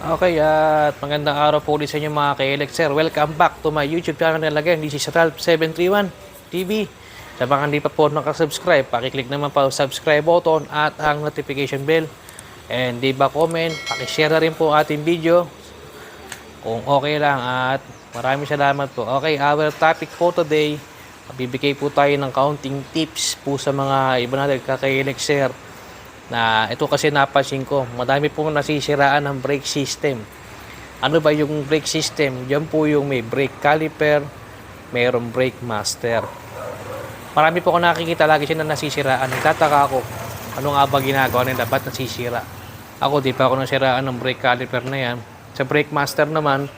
Okay, at magandang araw po ulit sa inyo mga ka-Elex sir. Welcome back to my YouTube channel again. This is Ralph731 TV. Sa mga hindi pa po nakasubscribe, pakiclick naman ang subscribe button at ang notification bell. And di ba comment, pakishare na rin po ating video kung okay lang at maraming salamat po. Okay, our topic po today, bibigay po tayo ng counting tips po sa mga iba natin kaka-Elex sir na ito kasi napansin ko, madami pong nasisiraan ng brake system. Ano ba yung brake system? Yan po yung may brake caliper, mayroong brake master. Marami po ako nakikita lagi siya na nasisiraan. Nagtataka ako, ano nga ba ginagawa nila? Ba't nasisira? Ako, di pa ako nasiraan ng brake caliper na yan. Sa brake master naman,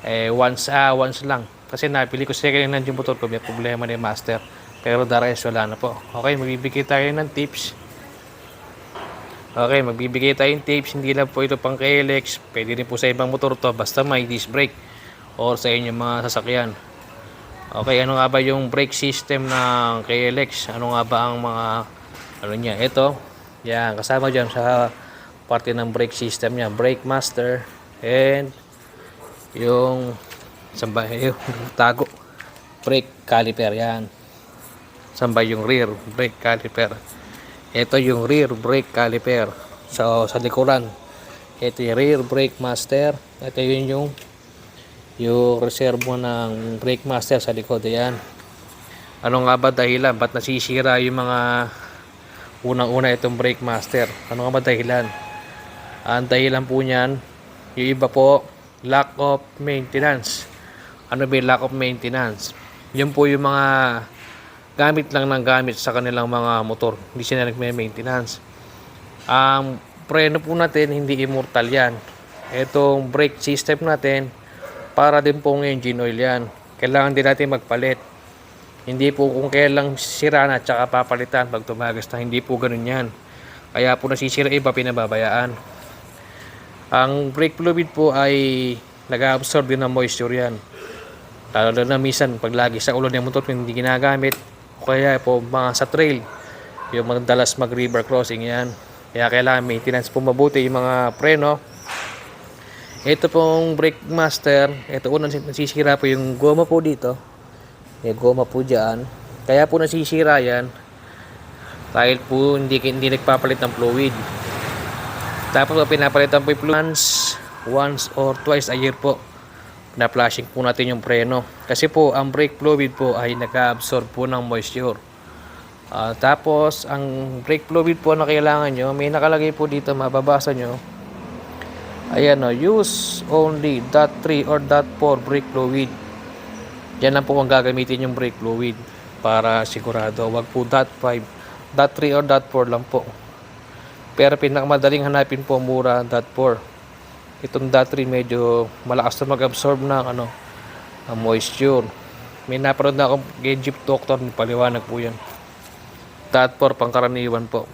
eh, once, ah, once lang. Kasi napili ko second hand yung motor ko, may problema yung master. Pero the wala na po. Okay, magbibigay tayo ng tips Okay, magbibigay tayong tapes. Hindi lang po ito pang KLX. Pwede rin po sa ibang motor to. Basta may disc brake. Or sa inyong mga sasakyan. Okay, ano nga ba yung brake system ng KLX? Ano nga ba ang mga ano niya? Ito. Yan, kasama dyan sa parte ng brake system niya. Brake master. And yung samba yung tago. Brake caliper. Yan. Samba yung rear brake caliper. Ito yung rear brake caliper. So, sa likuran. Ito yung rear brake master. Ito yun yung yung reservo ng brake master sa likod. Ayan. Ano nga ba dahilan? Ba't nasisira yung mga unang-una itong brake master? Ano nga ba dahilan? Ang dahilan po niyan, yung iba po, lack of maintenance. Ano ba yung lack of maintenance? Yun po yung mga gamit lang ng gamit sa kanilang mga motor. Hindi sila nagme-maintenance. Ang preno po natin, hindi immortal yan. Itong brake system natin, para din pong engine oil yan. Kailangan din natin magpalit. Hindi po kung kailang sira na tsaka papalitan pag tumagas na. Hindi po ganun yan. Kaya po nasisira iba pinababayaan. Ang brake fluid po ay nag-absorb din ng moisture yan. Lalo na minsan pag lagi sa ulo ng motor hindi ginagamit, kaya po mga sa trail, yung madalas mag river crossing yan. Kaya kailangan maintenance po mabuti yung mga preno. Ito pong brake master, ito unang nasisira po yung goma po dito. May goma po dyan. Kaya po nasisira yan dahil po hindi, hindi nagpapalit ng fluid. Tapos po pinapalitan po yung fluid once, once or twice a year po na-flashing po natin yung preno. Kasi po, ang brake fluid po ay nag-absorb po ng moisture. Ah, tapos, ang brake fluid po na kailangan nyo, may nakalagay po dito, mababasa nyo. Ayan o, use only dot 3 or dot 4 brake fluid. Yan lang po ang gagamitin yung brake fluid para sigurado. Wag po dot 5. Dot 3 or dot 4 lang po. Pero pinakamadaling hanapin po mura dot 4 itong datri medyo malakas na mag-absorb ng ano ng moisture. May naparoon na akong Jeep Doctor paliwanag po yan. Dot 4 pangkaraniwan po.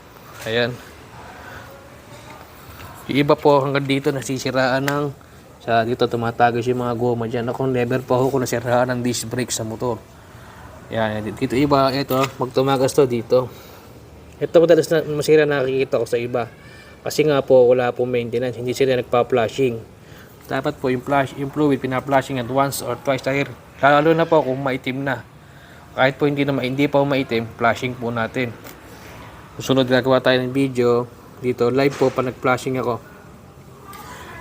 Ayan. Yung iba po hanggang dito nasisiraan ng sa dito tumatagos yung mga goma dyan. Ako never po ako nasiraan ng disc brake sa motor. Yan dito iba ito magtumagas to dito. Ito madalas na masira nakikita ko sa iba kasi nga po wala po maintenance, hindi sila nagpa-flushing. Dapat po yung flush, yung fluid pina-flushing at once or twice a year. Lalo na po kung maitim na. Kahit po hindi na hindi pa maitim, flushing po natin. Susunod gagawa tayo ng video dito live po pa nag-flushing ako.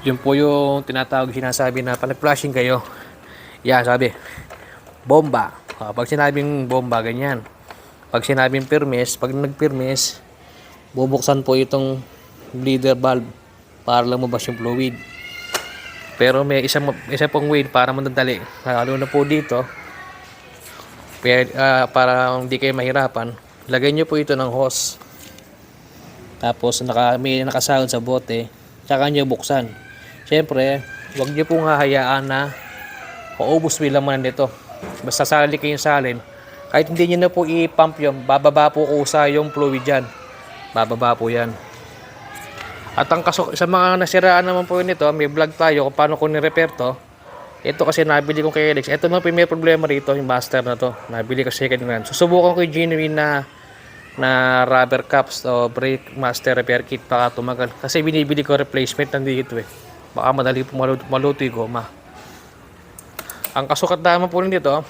Yun po yung tinatawag sinasabi na pa nag-flushing kayo. Yan sabi. Bomba. Ah, pag sinabing bomba ganyan. Pag sinabing permis, pag nag-permis, bubuksan po itong bleeder valve para lang mabas yung fluid. Pero may isang isa pong way para madali. Lalo na po dito. Pwede, ah, para hindi kayo mahirapan, lagay nyo po ito ng hose. Tapos naka, may nakasahod sa bote, tsaka nyo buksan. Siyempre, huwag nyo pong hahayaan na paubos mo yung laman nito. Basta sali kayo salin. Kahit hindi nyo na po i-pump yun, bababa po kusa yung fluid dyan. Bababa po yan. At ang kaso, sa mga nasiraan naman po nito, may vlog tayo kung paano ko ni-repair to. Ito kasi nabili ko kay Alex. Ito po may problema rito, yung master na to. Nabili ko second hand. Susubukan ko yung genuine na na rubber cups o brake master repair kit para tumagal. Kasi binibili ko replacement nandito eh. Baka madali po maluto, maluto yung goma. Ang kasukat naman po nito,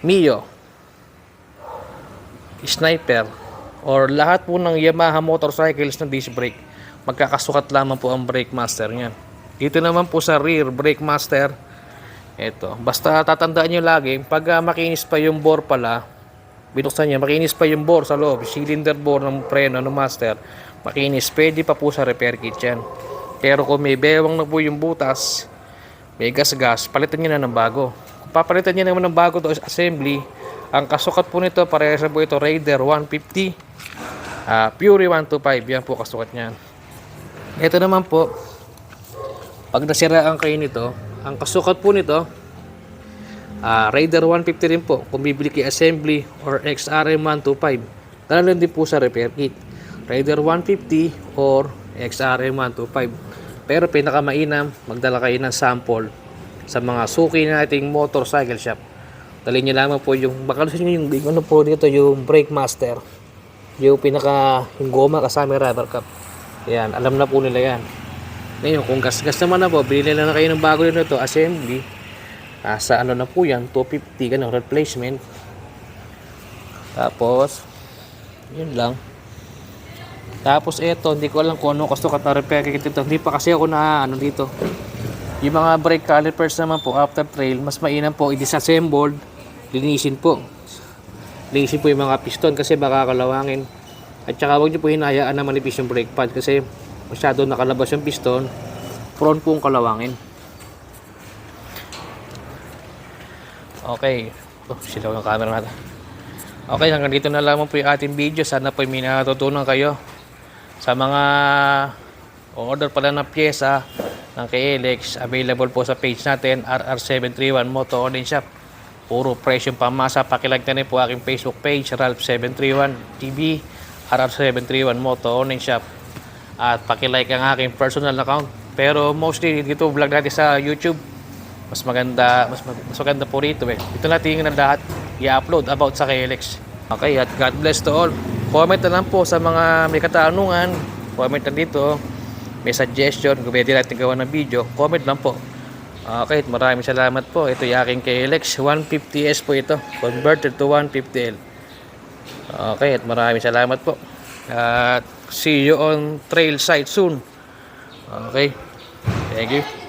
Mio, Sniper, or lahat po ng Yamaha motorcycles na disc brake, magkakasukat lamang po ang brake master niyan. Dito naman po sa rear brake master, ito. Basta tatandaan nyo lagi, pag ah, makinis pa yung bore pala, binuksan niya, makinis pa yung bore sa loob, cylinder bore ng preno ng master, makinis, pwede pa po sa repair kit yan. Pero kung may bewang na po yung butas, may gas-gas, palitan nyo na ng bago. Kung papalitan nyo naman ng bago to assembly, ang kasukat po nito, parehas na po ito, Raider 150, ah Fury 125, yan po kasukat niyan. Ito naman po, pag nasiraan kayo nito, ang kasukat po nito, ah Raider 150 rin po, kung bibili kay assembly or XRM 125. Dala din po sa repair kit. Raider 150 or XRM 125. Pero pinakamainam, magdala kayo ng sample sa mga suki nating motorcycle shop. Dali nyo lamang po yung, baka gusto nyo yung, yung ano po dito, yung brake master. Yung pinaka, yung goma kasama yung rubber cap. Yan, alam na po nila yan. Ngayon, kung gas-gas naman na po, bilhin na kayo ng bago nito, assembly. Ah, sa ano na po yan, 250, ganun, replacement. Tapos, yun lang. Tapos eto, hindi ko alam kung ano kasukat na repair kit ito. Hindi pa kasi ako na ano dito. Yung mga brake calipers naman po after trail, mas mainam po i-disassembled, linisin po. Linisin po yung mga piston kasi baka kalawangin. At saka huwag nyo po hinayaan na manipis yung brake pad kasi masyado nakalabas yung piston, prone pong kalawangin. Okay. Oh, silaw yung camera natin. Okay, hanggang dito na lamang po yung ating video. Sana po may natutunan kayo sa mga order pala ng pyesa ng KLX. Available po sa page natin, RR731 Moto Online Shop. Puro presyong pamasa. Pakilag na po aking Facebook page, Ralph731 TV, RR731 Moto Online Shop. At pakilike ang aking personal account. Pero mostly dito vlog natin sa YouTube. Mas maganda, mas, mas maganda po rito eh. Ito natin yung lahat i-upload about sa KLX. Okay, at God bless to all. Comment na lang po sa mga may katanungan. Comment na dito. May suggestion, kung pwede natin gawa ng video, comment lang po. Okay, maraming salamat po. Ito yung aking KLX 150S po ito. Converted to 150L. Okay, at maraming salamat po. At see you on trail site soon. Okay. Thank you.